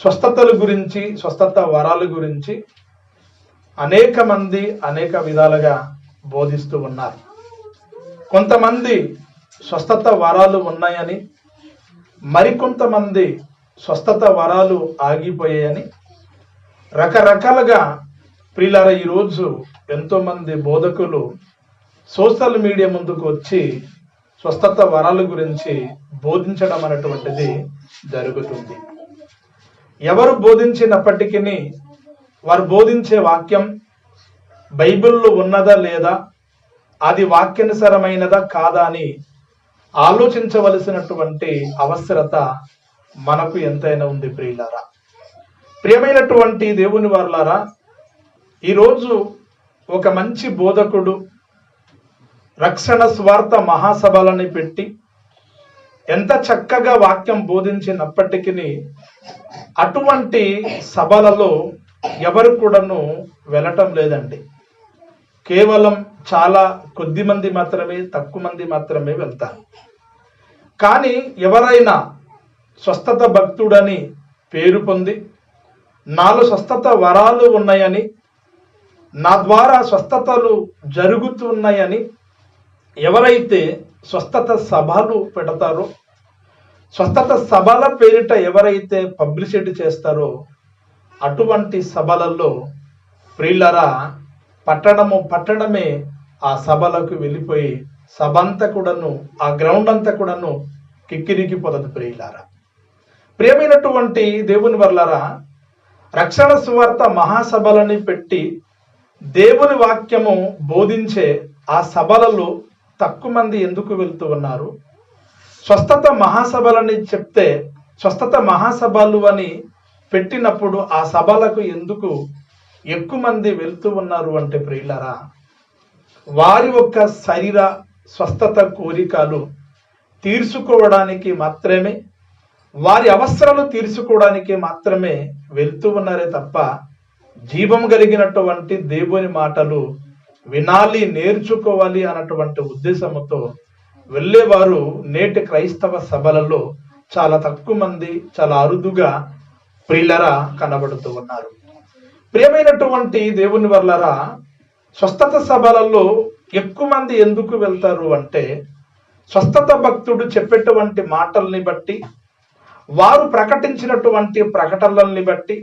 స్వస్థతల గురించి స్వస్థత వరాల గురించి అనేక మంది అనేక విధాలుగా బోధిస్తూ ఉన్నారు. కొంతమంది స్వస్థత వరాలు ఉన్నాయని మరికొంతమంది స్వస్థత వరాలు ఆగిపోయాయని రకరకాలుగా ప్రిలార ఈరోజు ఎంతోమంది బోధకులు సోషల్ మీడియా ముందుకు వచ్చి స్వస్థత వరాల గురించి బోధించడం అనేటువంటిది జరుగుతుంది. ఎవరు బోధించినప్పటికీ వారు బోధించే వాక్యం బైబిల్లో ఉన్నదా లేదా అది వాక్యానుసరమైనదా కాదా అని ఆలోచించవలసినటువంటి అవసరత మనకు ఎంతైనా ఉంది ప్రియులారా. ప్రియమైనటువంటి దేవుని వారులారా ఈరోజు ఒక మంచి బోధకుడు రక్షణ స్వార్థ మహాసభలని పెట్టి ఎంత చక్కగా వాక్యం బోధించినప్పటికీ అటువంటి సభలలో ఎవరు కూడాను వెళ్ళటం లేదండి. కేవలం చాలా కొద్ది మంది మాత్రమే తక్కువ మంది మాత్రమే వెళ్తారు. కానీ ఎవరైనా స్వస్థత భక్తుడని పేరు పొంది నాలుగు స్వస్థత వరాలు ఉన్నాయని నా ద్వారా స్వస్థతలు జరుగుతున్నాయని ఎవరైతే స్వస్థత సభలు పెడతారో స్వస్థత సభల పేరిట ఎవరైతే పబ్లిసిటీ చేస్తారో అటువంటి సభలలో ప్రియులరా పట్టణము పట్టణమే ఆ సభలకు వెళ్ళిపోయి సభ అంతా కూడాను ఆ గ్రౌండ్ అంతా కూడాను కిక్కిరికిపోతుంది ప్రియులారా. ప్రియమైనటువంటి దేవుని వల్లరా రక్షణ సువార్త మహాసభలని పెట్టి దేవుని వాక్యము బోధించే ఆ సభలలో తక్కువ మంది ఎందుకు వెళ్తూ ఉన్నారు? స్వస్థత మహాసభలని చెప్తే స్వస్థత మహాసభలు అని పెట్టినప్పుడు ఆ సభలకు ఎందుకు ఎక్కువ మంది వెళ్తూ ఉన్నారు అంటే ప్రియులరా వారి యొక్క శరీర స్వస్థత కోరికలు తీర్చుకోవడానికి మాత్రమే వారి అవసరాలు తీర్చుకోవడానికి మాత్రమే వెళ్తూ ఉన్నారే తప్ప జీవం కలిగినటువంటి దేవుని మాటలు వినాలి నేర్చుకోవాలి అన్నటువంటి ఉద్దేశంతో వెళ్ళేవారు నేటి క్రైస్తవ సభలలో చాలా తక్కువ మంది చాలా అరుదుగా ప్రియులరా కనబడుతూ ఉన్నారు. ప్రియమైనటువంటి దేవుని వల్లరా స్వస్థత సభలలో ఎక్కువ మంది ఎందుకు వెళ్తారు అంటే స్వస్థత భక్తుడు చెప్పేటువంటి మాటల్ని బట్టి వారు ప్రకటించినటువంటి ప్రకటనల్ని బట్టి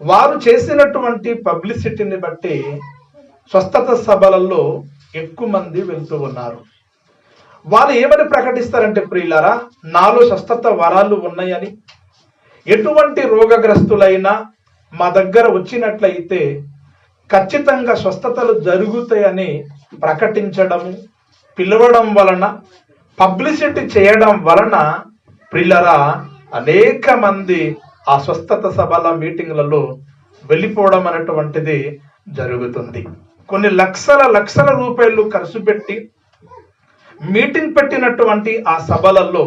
వారు చేసినటువంటి పబ్లిసిటీని బట్టి స్వస్థత సభలలో ఎక్కువ మంది వెళ్తూ ఉన్నారు. వాళ్ళు ఏమని ప్రకటిస్తారంటే ప్రియులారా నాలో స్వస్థత వరాలు ఉన్నాయని. ఎటువంటి రోగగ్రస్తులైనా మా దగ్గర వచ్చినట్లయితే ఖచ్చితంగా స్వస్థతలు జరుగుతాయని ప్రకటించడము పిలవడం వలన పబ్లిసిటీ చేయడం వలన ప్రిల్లరా అనేక మంది ఆ స్వస్థత సభల మీటింగ్లలో వెళ్ళిపోవడం అనేటువంటిది జరుగుతుంది. కొన్ని లక్షల లక్షల రూపాయలు ఖర్చు పెట్టి మీటింగ్ పెట్టినటువంటి ఆ సభలలో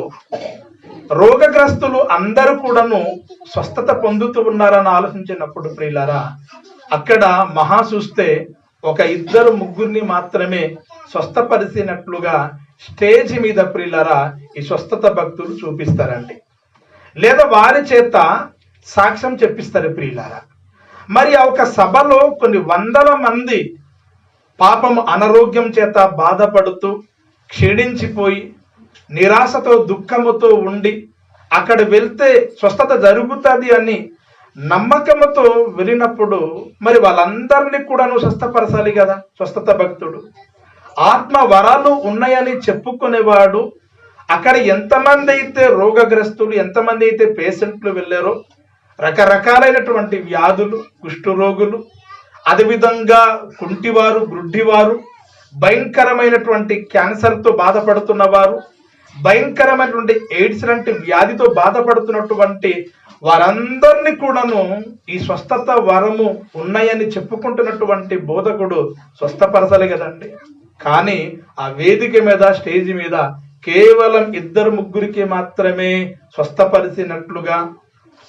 రోగగ్రస్తులు అందరూ కూడాను స్వస్థత పొందుతూ ఉన్నారని ఆలోచించినప్పుడు ప్రియులారా అక్కడ మహా చూస్తే ఒక ఇద్దరు ముగ్గురిని మాత్రమే స్వస్థపరిచినట్లుగా స్టేజ్ మీద ప్రియులరా ఈ స్వస్థత భక్తులు చూపిస్తారండి. లేదా వారి చేత సాక్ష్యం చెప్పిస్తారు ప్రియులారా. మరి ఆ ఒక సభలో కొన్ని వందల మంది పాపం అనారోగ్యం చేత బాధపడుతూ క్షీణించిపోయి నిరాశతో దుఃఖముతో ఉండి అక్కడ వెళ్తే స్వస్థత జరుగుతుంది అని నమ్మకముతో వెళ్ళినప్పుడు మరి వాళ్ళందరినీ కూడాను స్వస్థపరచాలి కదా స్వస్థత భక్తుడు. ఆత్మ వరాలు ఉన్నాయని చెప్పుకునేవాడు అక్కడ ఎంతమంది అయితే రోగగ్రస్తులు ఎంతమంది అయితే పేషెంట్లు వెళ్ళారో రకరకాలైనటువంటి వ్యాధులు కుష్ఠరోగులు అదేవిధంగా కుంటివారు గ్రుడ్డివారు భయంకరమైనటువంటి క్యాన్సర్తో బాధపడుతున్న వారు భయంకరమైనటువంటి ఎయిడ్స్ లాంటి వ్యాధితో బాధపడుతున్నటువంటి వారందరినీ కూడాను ఈ స్వస్థత వరము ఉన్నాయని చెప్పుకుంటున్నటువంటి బోధకుడు స్వస్థపరచాలి కదండి. కానీ ఆ వేదిక మీద స్టేజ్ మీద కేవలం ఇద్దరు ముగ్గురికి మాత్రమే స్వస్థపరిచినట్లుగా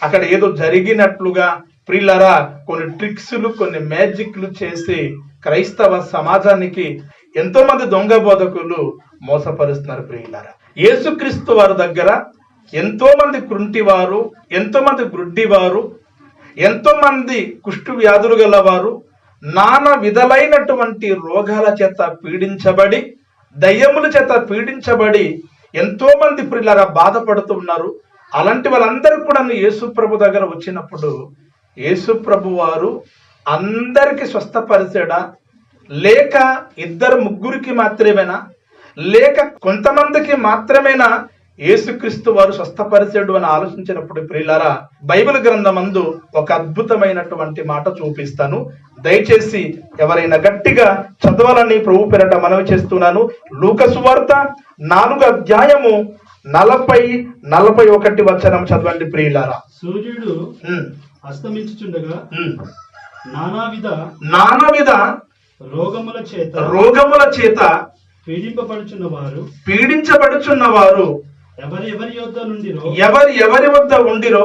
అక్కడ ఏదో జరిగినట్లుగా ప్రిల్లరా కొన్ని ట్రిక్స్లు కొన్ని మ్యాజిక్లు చేసి క్రైస్తవ సమాజానికి ఎంతో మంది దొంగ బోధకులు మోసపరుస్తున్నారు ప్రియులారా. యేసుక్రీస్తు వారి దగ్గర ఎంతో మంది కృంటివారు ఎంతో మంది గ్రుడ్డివారు ఎంతో మంది కుష్టు వ్యాధులు గలవారు నానా విధలైనటువంటి రోగాల చేత పీడించబడి దయ్యముల చేత పీడించబడి ఎంతో మంది ప్రిల్లరా బాధపడుతున్నారు అలాంటి వాళ్ళందరూ కూడా యేసు ప్రభు దగ్గర వచ్చినప్పుడు యేసు ప్రభు వారు అందరికి స్వస్థపరిచాడా? లేక ఇద్దరు ముగ్గురికి మాత్రమేనా? లేక కొంతమందికి మాత్రమేనా యేసుక్రీస్తు వారు స్వస్థపరిచాడు అని ఆలోచించినప్పుడు ప్రియులారా బైబిల్ గ్రంథమందు ఒక అద్భుతమైనటువంటి మాట చూపిస్తాను. దయచేసి ఎవరైనా గట్టిగా చదవాలని ప్రభు పేరట మనవి చేస్తున్నాను. లూకసు వార్త నాలుగు అధ్యాయము నలభై నలభై ఒకటి వచనం చదవండి ప్రియులారా. సూర్యుడు అస్తమించుచుండగా. నానావిధ నానావిధ రోగముల చేత రోగముల చేత పీడింపబడుచున్న వారు పీడించబడుచున్న వారు ఎవరి ఎవరి యొద్ద నుండి ఎవరి ఎవరి వద్ద ఉండిరో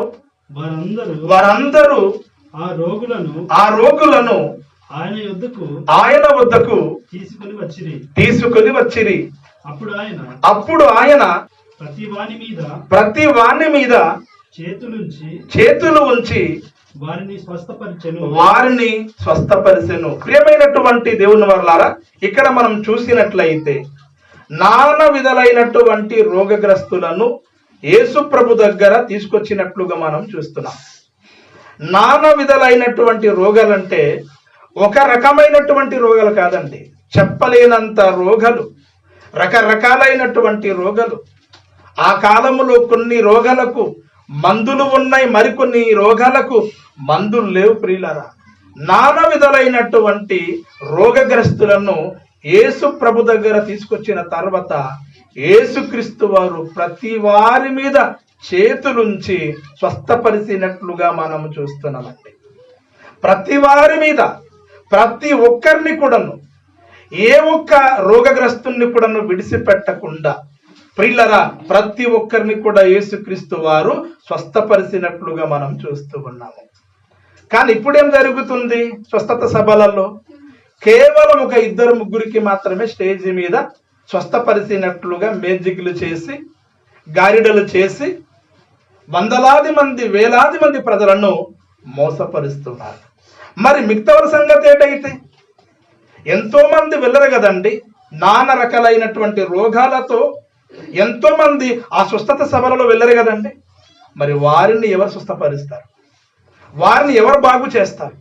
వారందరూ వారందరూ ఆ రోగులను ఆ రోగులను ఆయన యొద్దకు ఆయన వద్దకు తీసుకుని వచ్చిరి తీసుకొని వచ్చిరి అప్పుడు ఆయన అప్పుడు ఆయన ప్రతి వాని మీద ప్రతి వాణ్ణి మీద చేతులు ఉంచి వారిని స్వస్థపరిచెను. వారిని స్వస్థపరిసెను ప్రియమైనటువంటి దేవుని వర్లారా ఇక్కడ మనం చూసినట్లయితే నానా విధలైనటువంటి రోగగ్రస్తులను యేసు ప్రభు దగ్గర తీసుకొచ్చినట్లుగా మనం చూస్తున్నాం. నానా విధలైనటువంటి రోగాలంటే ఒక రకమైనటువంటి రోగాలు కాదండి. చెప్పలేనంత రోగాలు రకరకాలైనటువంటి రోగాలు. ఆ కాలంలో కొన్ని రోగాలకు మందులు ఉన్నాయి మరికొన్ని రోగాలకు. మందులు లేవు ప్రియులరా. నానా విధలైనటువంటి రోగగ్రస్తులను యేసు ప్రభు దగ్గర తీసుకొచ్చిన తర్వాత యేసుక్రీస్తు వారు ప్రతి వారి మీద చేతులుంచి స్వస్థపరిచినట్లుగా మనం చూస్తున్నామండి. ప్రతి వారి మీద ప్రతి ఒక్కరిని కూడాను ఏ ఒక్క రోగగ్రస్తుని కూడాను విడిచిపెట్టకుండా ప్రిల్లరా ప్రతి ఒక్కరిని కూడా యేసుక్రీస్తు వారు స్వస్థపరిచినట్లుగా మనం చూస్తూ ఉన్నాము. కానీ ఇప్పుడేం జరుగుతుంది? స్వస్థత సభలలో కేవలం ఒక ఇద్దరు ముగ్గురికి మాత్రమే స్టేజ్ మీద స్వస్థపరిచినట్లుగా మేజిక్లు చేసి గారిడలు చేసి వందలాది మంది వేలాది మంది ప్రజలను మోసపరుస్తున్నారు. మరి మిగతా సంగతి ఏంటైతే? ఎంతోమంది వెళ్ళరు కదండి. నానా రకాలైనటువంటి రోగాలతో ఎంతో మంది ఆ స్వస్థత సభలలో వెళ్ళరు కదండి. మరి వారిని ఎవరు స్వస్థపరుస్తారు? వారిని ఎవరు బాగు చేస్తారు?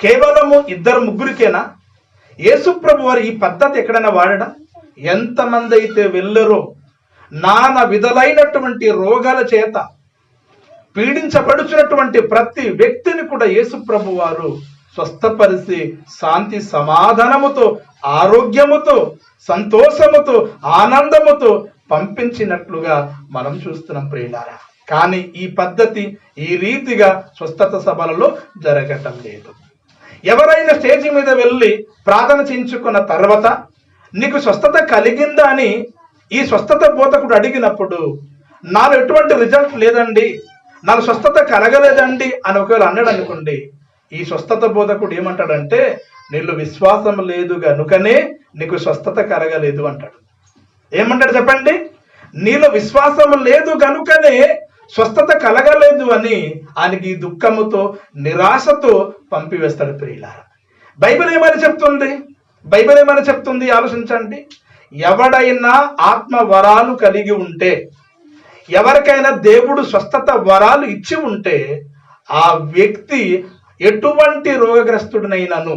కేవలము ఇద్దరు ముగ్గురికేనా? యేసుప్రభు వారు ఈ పద్ధతి ఎక్కడైనా వాడడం? ఎంతమంది అయితే వెళ్ళరో నానా విధలైనటువంటి రోగాల చేత పీడించబడుచున్నటువంటి ప్రతి వ్యక్తిని కూడా యేసుప్రభు వారు స్వస్థపరిచి శాంతి సమాధానముతో ఆరోగ్యముతో సంతోషముతో ఆనందముతో పంపించినట్లుగా మనం చూస్తున్నాం ప్రియులారా. కానీ ఈ పద్ధతి ఈ రీతిగా స్వస్థత సభలలో జరగటం లేదు. ఎవరైనా స్టేజి మీద వెళ్ళి ప్రార్థన చేయించుకున్న తర్వాత నీకు స్వస్థత కలిగిందా అని ఈ స్వస్థత బోధకుడు అడిగినప్పుడు నాలో ఎటువంటి రిజల్ట్ లేదండి. నాకు స్వస్థత కలగలేదండి అని ఒకవేళ అన్నాడు అనుకోండి ఈ స్వస్థత బోధకుడు ఏమంటాడంటే నీళ్ళు విశ్వాసం లేదు గనుకనే నీకు స్వస్థత కలగలేదు అంటాడు. ఏమంటాడు చెప్పండి? నీలో విశ్వాసం లేదు కనుకనే స్వస్థత కలగలేదు అని ఆయనకి దుఃఖముతో నిరాశతో పంపివేస్తాడు ప్రియులార. బైబిల్ ఏమని చెప్తుంది? బైబిల్ ఏమని చెప్తుంది? ఆలోచించండి. ఎవడైనా ఆత్మ వరాలు కలిగి ఉంటే ఎవరికైనా దేవుడు స్వస్థత వరాలు ఇచ్చి ఉంటే ఆ వ్యక్తి ఎటువంటి రోగగ్రస్తుడినైనను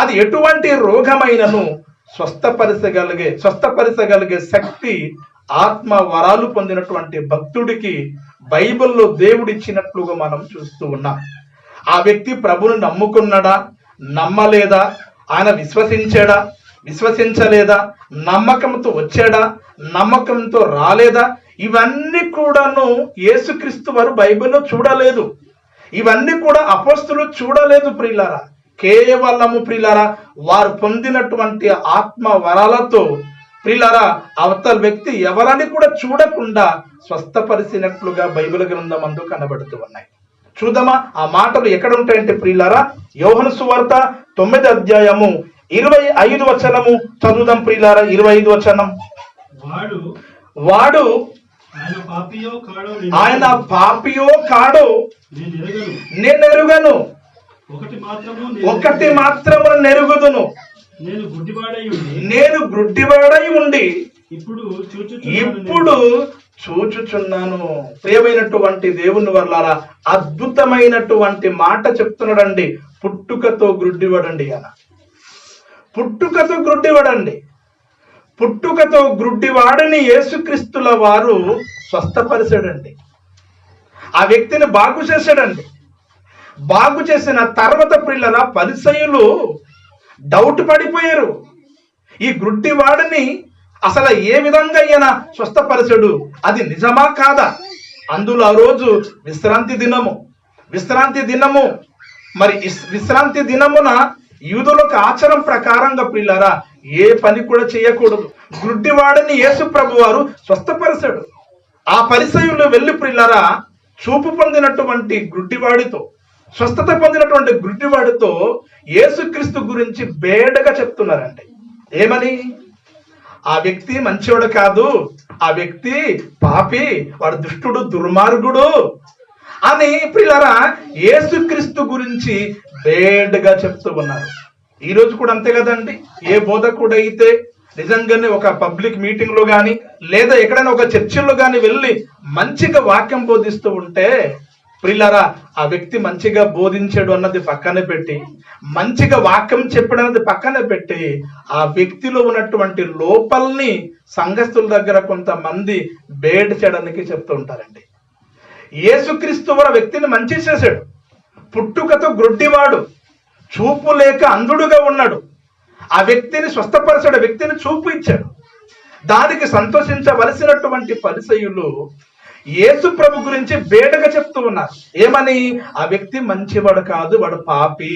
అది ఎటువంటి రోగమైనను స్వస్థపరచగలిగే స్వస్థపరచగలిగే శక్తి ఆత్మ వరాలు పొందినటువంటి భక్తుడికి బైబిల్లో దేవుడు ఇచ్చినట్లుగా మనం చూస్తూ ఉన్నాం. ఆ వ్యక్తి ప్రభుని నమ్ముకున్నాడా? నమ్మలేదా? ఆయన విశ్వసించాడా? విశ్వసించలేదా? నమ్మకంతో వచ్చాడా? నమ్మకంతో రాలేదా? ఇవన్నీ కూడాను యేసుక్రీస్తు వారు బైబిల్లో చూడలేదు. ఇవన్నీ కూడా అపోస్తులు చూడలేదు ప్రియులారా. కేవలము ప్రియులారా వారు పొందినటువంటి ఆత్మ వరాలతో ప్రియులారా అవతల వ్యక్తి ఎవరని కూడా చూడకుండా స్వస్థపరిచినట్లుగా బైబిల్ గ్రంథం అందు కనబడుతూ ఉన్నాయి. చూద్దామా ఆ మాటలు ఎక్కడ ఉంటాయంటే ప్రియులారా యోహను సువార్త తొమ్మిది అధ్యాయము ఇరవై ఐదు వచనము. చదువుదాం ప్రియులారా ఇరవై ఐదు వచనం. వాడు వాడు ఆయన పాపియో కాడో నేను ఎరుగను. ఒకటి మాత్రము నెరుగుదును. నేను గుడ్డివాడై నేను ఉండి ఇప్పుడు ఇప్పుడు చూచుచున్నాను. ప్రియమైనటువంటి దేవుని వల్లారా అద్భుతమైనటువంటి మాట చెప్తున్నాడండి. పుట్టుకతో గ్రుడ్డివాడండి ఆయన పుట్టుకతో గ్రుడ్డివాడండి పుట్టుకతో గ్రుడ్డివాడని యేసుక్రీస్తుల వారు స్వస్థపరిచాడండి. ఆ వ్యక్తిని బాగు చేశాడండి. బాగు చేసిన తర్వాత పిల్లల పరిసయులు డౌట్ పడిపోయారు. ఈ గుడ్డివాడిని అసలు ఏ విధంగా ఈయన స్వస్థపరచడు? అది నిజమా కాదా? అందులో ఆ రోజు విశ్రాంతి దినము. విశ్రాంతి దినము. మరి విశ్రాంతి దినమున యూదులకు ఆచారం ప్రకారంగా పిల్లరా ఏ పని కూడా చేయకూడదు. గుడ్డివాడిని యేసు ప్రభు వారు స్వస్థపరిచాడు. ఆ పరిసయులు వెళ్ళి పిల్లరా చూపు పొందినటువంటి గుడ్డివాడితో స్వస్థత పొందినటువంటి గుడ్డివాడితో యేసుక్రీస్తు గురించి బేడగా చెప్తున్నారండి ఏమని? ఆ వ్యక్తి మంచివాడు కాదు. ఆ వ్యక్తి పాపి. వాడు దుష్టుడు దుర్మార్గుడు అని పిల్లరా యేసుక్రీస్తు గురించి బేడ్గా చెప్తూ ఉన్నారు. ఈ రోజు కూడా అంతే కదండి? ఏ బోధకుడు అయితే నిజంగానే ఒక పబ్లిక్ మీటింగ్లో కానీ లేదా ఎక్కడైనా ఒక చర్చిల్లో కానీ వెళ్ళి మంచిగా వాక్యం బోధిస్తూ ఉంటే ప్రిల్లరా ఆ వ్యక్తి మంచిగా బోధించాడు అన్నది పక్కన పెట్టి మంచిగా వాక్యం చెప్పడం అన్నది పక్కన పెట్టి ఆ వ్యక్తిలో ఉన్నటువంటి లోపల్ని సంఘస్థుల దగ్గర కొంతమంది బేడ్ చేయడానికి చెప్తూ ఉంటారండి. యేసుక్రీస్తు వారు వ్యక్తిని మంచి చేశాడు. పుట్టుకతో గ్రొడ్డివాడు. చూపు లేక అంధుడుగా ఉన్నాడు. ఆ వ్యక్తిని స్వస్థపరిచాడు ఆ వ్యక్తిని చూపు ఇచ్చాడు. దానికి సంతోషించవలసినటువంటి పరిసయులు యేసు ప్రభు గురించి బేటగా చెప్తూ ఉన్నారు. ఏమని? ఆ వ్యక్తి మంచివాడు కాదు వాడు పాపి.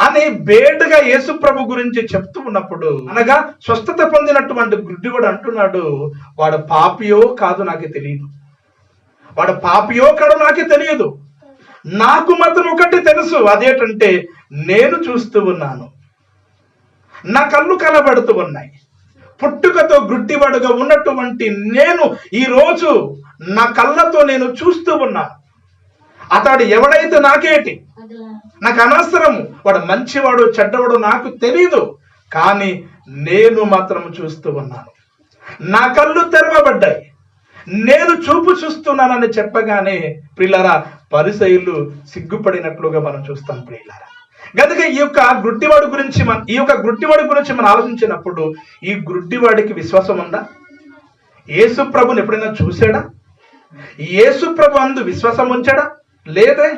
అని బేటగా యేసు ప్రభు గురించి చెప్తూ ఉన్నప్పుడు అనగా స్వస్థత పొందినటువంటి గుడ్డివాడు అంటున్నాడు వాడు పాపియో కాదు నాకు తెలియదు వాడు పాపియో కాదు నాకే తెలియదు నాకు మాత్రం ఒకటి తెలుసు అదేటంటే నేను చూస్తూ ఉన్నాను. నా కళ్ళు కనబడుతూ ఉన్నాయి. పుట్టుకతో గుడ్డివాడుగా ఉన్నటువంటి నేను ఈ రోజు నా కళ్ళతో నేను చూస్తూ ఉన్నాను అతడు ఎవడైతే నాకేటి? నాకు అనవసరము. వాడు మంచివాడు చెడ్డవాడు నాకు తెలియదు కానీ నేను మాత్రం చూస్తూ ఉన్నాను. నా కళ్ళు తెరవబడ్డాయి. నేను చూపు చూస్తున్నానని చెప్పగానే ప్రిల్లరా పరిసయులు సిగ్గుపడినట్లుగా మనం చూస్తాం ప్రిల్లరా. గనుక ఈ యొక్క గుడ్డివాడు గురించి మన ఈ యొక్క గుడ్డివాడి గురించి మనం ఆలోచించినప్పుడు ఈ గుడ్డివాడికి విశ్వాసం ఉందా? యేసు ప్రభుని ఎప్పుడైనా చూసాడా యేసు ప్రభు అందు విశ్వాసం ఉంచాడా? లేదే.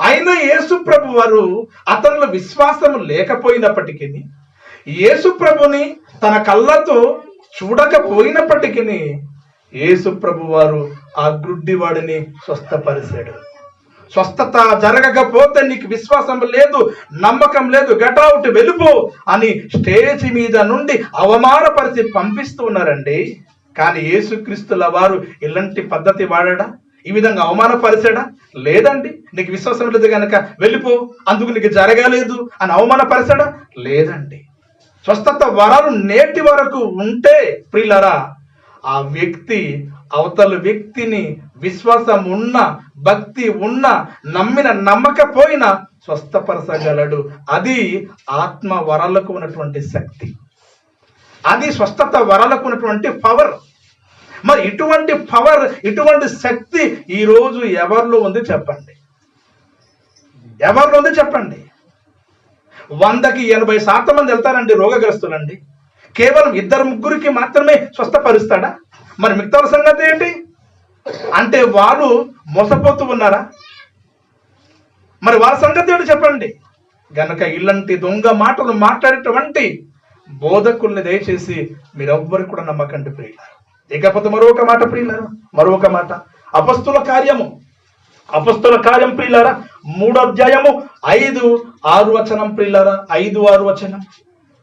అయినా యేసు ప్రభు వారు అతనిలో విశ్వాసం లేకపోయినప్పటికీ యేసు ప్రభుని తన కళ్ళతో చూడకపోయినప్పటికీ యేసు ప్రభు వారు ఆ గుడ్డివాడిని స్వస్థపరిచాడు. స్వస్థత జరగకపోతే నీకు విశ్వాసం లేదు నమ్మకం లేదు గటౌట్ వెళ్ళిపో అని స్టేజ్ మీద నుండి అవమానపరిచి పంపిస్తూ ఉన్నారండి. కానీ యేసుక్రీస్తుల వారు ఇలాంటి పద్ధతి వాడడా? ఈ విధంగా అవమానపరిచాడా? లేదండి. నీకు విశ్వాసం లేదు కనుక వెళ్ళిపో అందుకు నీకు జరగలేదు అని అవమానపరిచాడా? లేదండి. స్వస్థత వరాలు నేటి వరకు ఉంటే ప్రిల్లరా ఆ వ్యక్తి అవతల వ్యక్తిని విశ్వాసం ఉన్న భక్తి ఉన్న నమ్మిన నమ్మకపోయినా స్వస్థపరచగలడు. అది ఆత్మ వరాలకు ఉన్నటువంటి శక్తి. అది స్వస్థత వరాలకు ఉన్నటువంటి పవర్. మరి ఇటువంటి పవర్ ఇటువంటి శక్తి ఈరోజు ఎవరిలో ఉంది చెప్పండి? ఎవరిలో ఉంది చెప్పండి? వందకి ఎనభై శాతం మంది వెళ్తారండి రోగగ్రస్తులండి. కేవలం ఇద్దరు ముగ్గురికి మాత్రమే స్వస్థపరుస్తాడా? మరి మిగతా సంగతి ఏంటి? అంటే వారు మోసపోతూ ఉన్నారా? మరి వాళ్ళ సంగతి ఏంటి చెప్పండి. గనక ఇలాంటి దొంగ మాటలు మాట్లాడేటువంటి బోధకుల్ని దయచేసి మీరెవ్వరు కూడా నమ్మకండి ప్రియులారు. ఇకపోతే మరొక మాట ప్రియులారా మరొక మాట. అపస్తుల కార్యము. అపస్తుల కార్యం ప్రియులారా మూడో అధ్యాయము ఐదు ఆరు వచనం ప్రియులారా ఐదు ఆరు వచనం.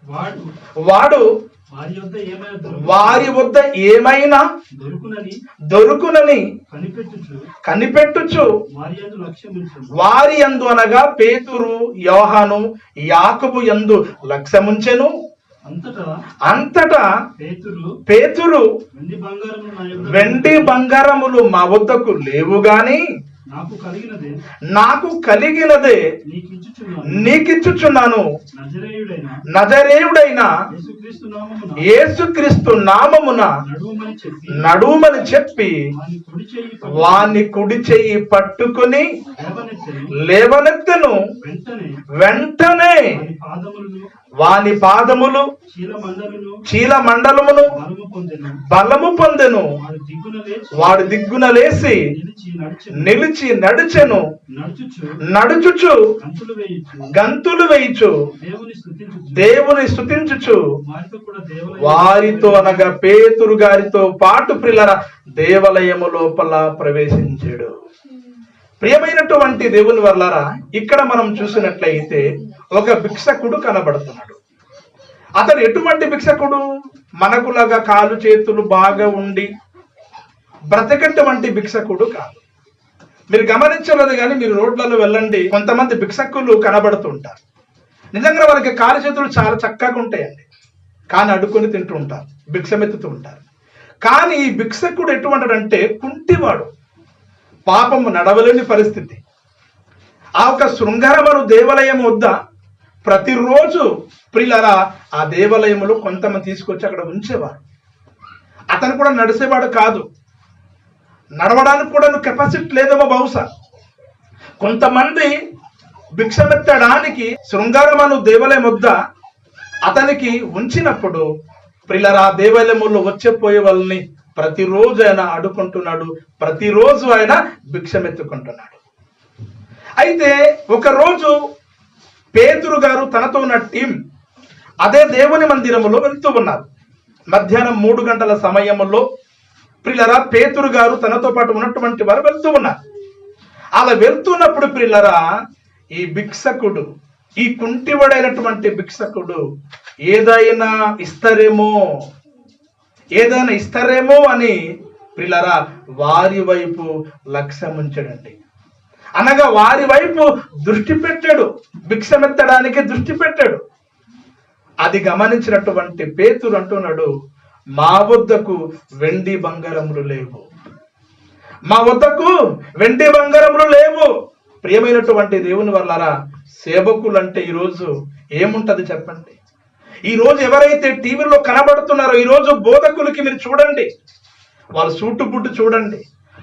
వాడు వాడు వారి వద్ద ఏమైనా దొరుకునని దొరుకునని కనిపెట్టుచు. వారి యందు అనగా పేతురు యోహాను యాకబు యందు లక్ష్యముంచెను అంతటా అంతటా పేతురు వెండి బంగారములు మా వద్దకు లేవు గాని నాకు కలిగినదే నాకు కలిగినదే నీకిచ్చుచున్నాను. నజరేయుడైన యేసుక్రీస్తు నామమున నడుమని చెప్పి వాని కుడి చెయ్యి పట్టుకొని లేవనెత్తెను. వెంటనే వాని పాదములు చీల మండలమును బలము పొందెను. వాడు లేచి దిగ్గున లేసి నిలిచి నిలిచి నడిచెను. నడుచుచు. గంతులు వేయుచు. దేవుని స్తుతించుచు. వారితో అనగా పేతురు గారితో పాటు పిల్లల దేవాలయము లోపల ప్రవేశించాడు. ప్రియమైనటువంటి దేవుని వల్లరా ఇక్కడ మనం చూసినట్లయితే ఒక భిక్షకుడు కనబడుతున్నాడు. అతడు ఎటువంటి భిక్షకుడు? మనకులాగా కాలు చేతులు బాగా ఉండి బ్రతకటువంటి భిక్షకుడు కాదు. మీరు గమనించలేదు కానీ మీరు రోడ్లలో వెళ్ళండి. కొంతమంది భిక్షకులు కనబడుతుంటారు నిజంగా వారికి కాలు చేతులు చాలా చక్కగా ఉంటాయండి. కానీ అడుక్కొని తింటూ ఉంటారు. భిక్షమెత్తుతూ ఉంటారు. కానీ ఈ భిక్షకుడు ఎటువంటిడంటే కుంటివాడు. పాపము నడవలేని పరిస్థితి. ఆ ఒక శృంగారమను దేవాలయం వద్ద ప్రతిరోజు ప్రిలరా ఆ దేవాలయములో కొంతమంది తీసుకొచ్చి అక్కడ ఉంచేవారు. అతను కూడా నడిచేవాడు కాదు. నడవడానికి కూడా కెపాసిటీ లేదేమో బహుశా. కొంతమంది భిక్షమెత్తడానికి శృంగారమను దేవాలయం వద్ద అతనికి ఉంచినప్పుడు ప్రిలరా దేవాలయములో వచ్చే పోయే వాళ్ళని ప్రతిరోజు ఆయన అడుకుంటున్నాడు ప్రతిరోజు ఆయన భిక్షమెత్తుకుంటున్నాడు. అయితే ఒకరోజు పేతురు గారు తనతో ఉన్న టీం అదే దేవుని మందిరములో వెళ్తూ ఉన్నారు. మధ్యాహ్నం మూడు గంటల సమయంలో ప్రిల్లరా పేతురు గారు తనతో పాటు ఉన్నటువంటి వారు వెళ్తూ ఉన్నారు. అలా వెళ్తున్నప్పుడు ప్రిల్లరా ఈ భిక్షకుడు ఈ కుంటివాడైనటువంటి భిక్షకుడు ఏదైనా ఇస్తారేమో ఏదైనా ఇస్తారేమో అని ప్రిల్లరా వారి వైపు లక్ష్యం ఉంచాడండి. అనగా వారి వైపు దృష్టి పెట్టాడు భిక్షమెత్తడానికి దృష్టి పెట్టాడు. అది గమనించినటువంటి పేతురు అంటున్నాడు మా వద్దకు వెండి బంగారములు లేవు. మా వద్దకు వెండి బంగారములు లేవు. ప్రియమైనటువంటి దేవుని వల్లరా సేవకులు అంటే ఈరోజు ఏముంటది చెప్పండి? ఈ రోజు ఎవరైతే టీవీలో కనబడుతున్నారో ఈ రోజు బోధకులకి మీరు చూడండి. వాళ్ళ సూటు బుట్టు చూడండి.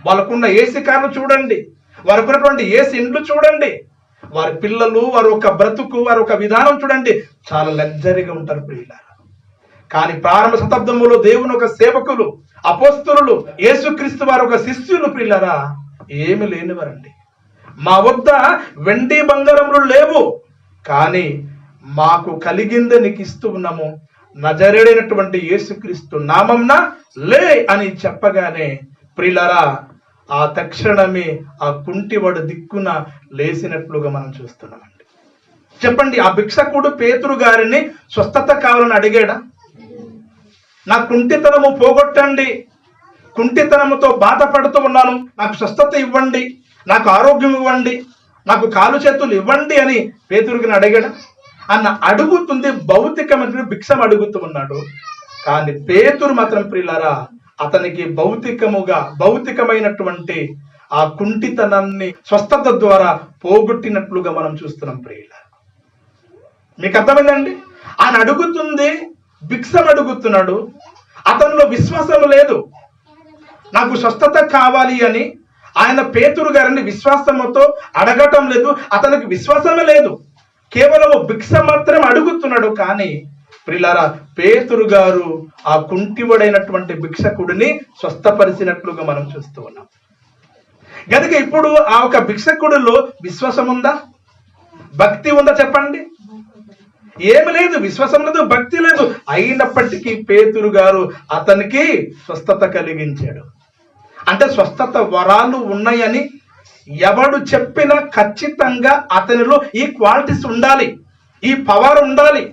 వాళ్ళకున్న ఏసీ కార్లు చూడండి. వారికి ఉన్నటువంటి ఏసీ ఇండ్లు చూడండి. వారి పిల్లలు వారి ఒక బ్రతుకు వారి ఒక విధానం చూడండి. చాలా లగ్జరీగా ఉంటారు ప్రియులారా. కానీ ప్రారంభ శతాబ్దంలో దేవుని ఒక సేవకులు అపోస్తులు యేసుక్రీస్తు వారు ఒక శిష్యులు పిల్లరా ఏమి లేనివారండి. మా వద్ద వెండి బంగారములు లేవు కానీ మాకు కలిగిందే నీకు ఇస్తూ ఉన్నాము. నజరేడైనటువంటి యేసుక్రీస్తు నామంన లే అని చెప్పగానే ప్రిలరా ఆ తక్షణమే ఆ కుంటివాడు దిక్కున లేసినట్లుగా మనం చూస్తున్నామండి. చెప్పండి ఆ భిక్షకుడు పేతురు గారిని స్వస్థత కావాలని అడిగాడా? నా కుంటితనము పోగొట్టండి. కుంటితనముతో బాధపడుతూ ఉన్నాను. నాకు స్వస్థత ఇవ్వండి. నాకు ఆరోగ్యం ఇవ్వండి. నాకు కాలు చేతులు ఇవ్వండి అని పేతురికి అడిగాడు. అన్న అడుగుతుంది భౌతికమైన భిక్షం అడుగుతూ ఉన్నాడు. కానీ పేతురు మాత్రం ప్రియులరా అతనికి భౌతికముగా భౌతికమైనటువంటి ఆ కుంటితనాన్ని స్వస్థత ద్వారా పోగొట్టినట్లుగా మనం చూస్తున్నాం ప్రియుల మీకు అర్థమైందండి? ఆయన అడుగుతుంది భిక్షం అడుగుతున్నాడు అతనిలో విశ్వాసం లేదు. నాకు స్వస్థత కావాలి అని ఆయన పేతురు గారిని విశ్వాసంతో అడగటం లేదు. అతనికి విశ్వాసమే లేదు. కేవలం భిక్ష మాత్రం అడుగుతున్నాడు. కానీ ప్రిలారా పేతురు గారు ఆ కుంటివడైనటువంటి భిక్షకుడిని స్వస్థపరిచినట్లుగా మనం చూస్తూ ఉన్నాం. గనుక ఇప్పుడు ఆ ఒక భిక్షకుడిలో విశ్వాసం ఉందా భక్తి ఉందా చెప్పండి? ఏమి లేదు విశ్వాసం లేదు భక్తి లేదు. అయినప్పటికీ పేతురు గారు అతనికి స్వస్థత కలిగించాడు. అంటే స్వస్థత వరాలు ఉన్నాయని ఎవడు చెప్పినా ఖచ్చితంగా అతనిలో ఈ క్వాలిటీస్ ఉండాలి ఈ పవర్ ఉండాలి.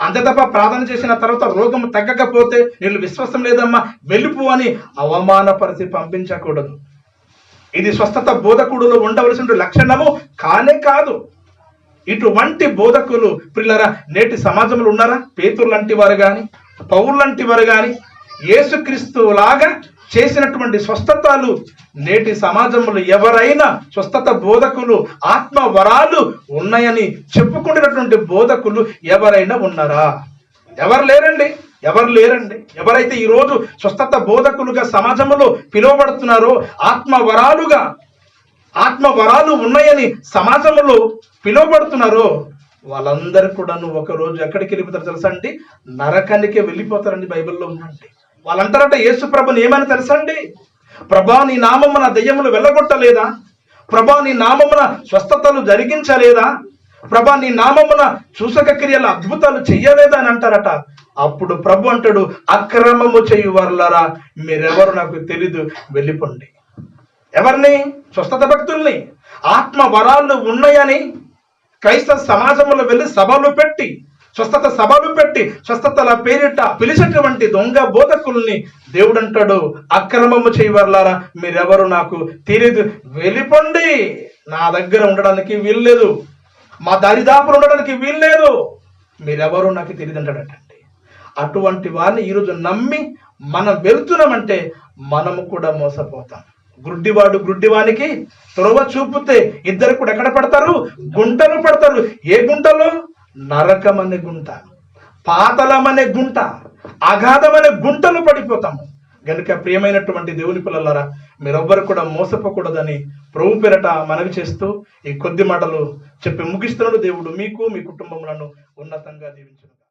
అంతే తప్ప ప్రార్థన చేసిన తర్వాత రోగం తగ్గకపోతే నీళ్ళు విశ్వాసం లేదమ్మా వెళ్ళిపో అని అవమానపరిచి పంపించకూడదు. ఇది స్వస్థత బోధకుడులో ఉండవలసిన లక్షణము కానే కాదు. ఇటువంటి బోధకులు పిల్లరా నేటి సమాజంలో ఉన్నారా? పేతురు లాంటి వారు కానీ పౌరు లాంటి వారు కానీ యేసుక్రీస్తు లాగా చేసినటువంటి స్వస్థతలు నేటి సమాజంలో ఎవరైనా స్వస్థత బోధకులు ఆత్మ వరాలు ఉన్నాయని చెప్పుకునేటటువంటి బోధకులు ఎవరైనా ఉన్నారా? ఎవరు లేరండి? ఎవరు లేరండి? ఎవరైతే ఈరోజు స్వస్థత బోధకులుగా సమాజంలో పిలువబడుతున్నారో ఆత్మ వరాలుగా ఆత్మ వరాలు ఉన్నాయని సమాజంలో పిలువబడుతున్నారో. వాళ్ళందరూ కూడా నువ్వు ఒక రోజు ఎక్కడికి వెళ్ళిపోతారు తెలుసా అండి? నరకానికే వెళ్ళిపోతారండి బైబిల్లో ఉందండి వాళ్ళంటారట యేసు ప్రభుని ఏమని తెలుసా అండి? ప్రభా నీ నామమున దయ్యములు వెళ్ళగొట్టలేదా? ప్రభా నీ నామమున స్వస్థతలు జరిగించలేదా? ప్రభా నీ నామమున చూసక క్రియల అద్భుతాలు చెయ్యలేదా? అని అంటారట. అప్పుడు ప్రభు అంటాడు అక్రమము చేయువర్లరా మీరెవరు నాకు తెలీదు వెళ్ళిపోండి. ఎవరిని? స్వస్థత భక్తుల్ని. ఆత్మ వరాలు ఉన్నాయని క్రైస్తవ సమాజంలో వెళ్ళి సభలు పెట్టి స్వస్థత సభలు పెట్టి స్వస్థతల పేరిట పిలిచేటువంటి దొంగ బోధకుల్ని దేవుడు అంటాడు అక్రమము చేయవర్లారా మీరెవరు నాకు తెలియదు వెళ్ళిపోండి. నా దగ్గర ఉండడానికి వీల్లేదు. మా దరిదాపులు ఉండడానికి వీల్లేదు. మీరెవరు నాకు తెలియదు అంటాడటండి. అటువంటి వారిని ఈరోజు నమ్మి మనం వెళ్తున్నామంటే మనము కూడా మోసపోతాం. గుడ్డివాడు గుడ్డివానికి త్రోవ చూపితే ఇద్దరు కూడా ఎక్కడ పడతారు? గుంటలు పడతారు. ఏ గుంటలో? నరకం అనే గుంట పాతలం అనే గుంట అగాధం అనే గుంటలు పడిపోతాము. గనుక ప్రియమైనటువంటి దేవుని పిల్లలారా మీరెవ్వరు కూడా మోసపోకూడదని ప్రభు పేరట మనవి చేస్తూ ఈ కొద్ది మాటలు చెప్పి ముగిస్తున్నాడు దేవుడు మీకు మీ కుటుంబములను ఉన్నతంగా దీవించను.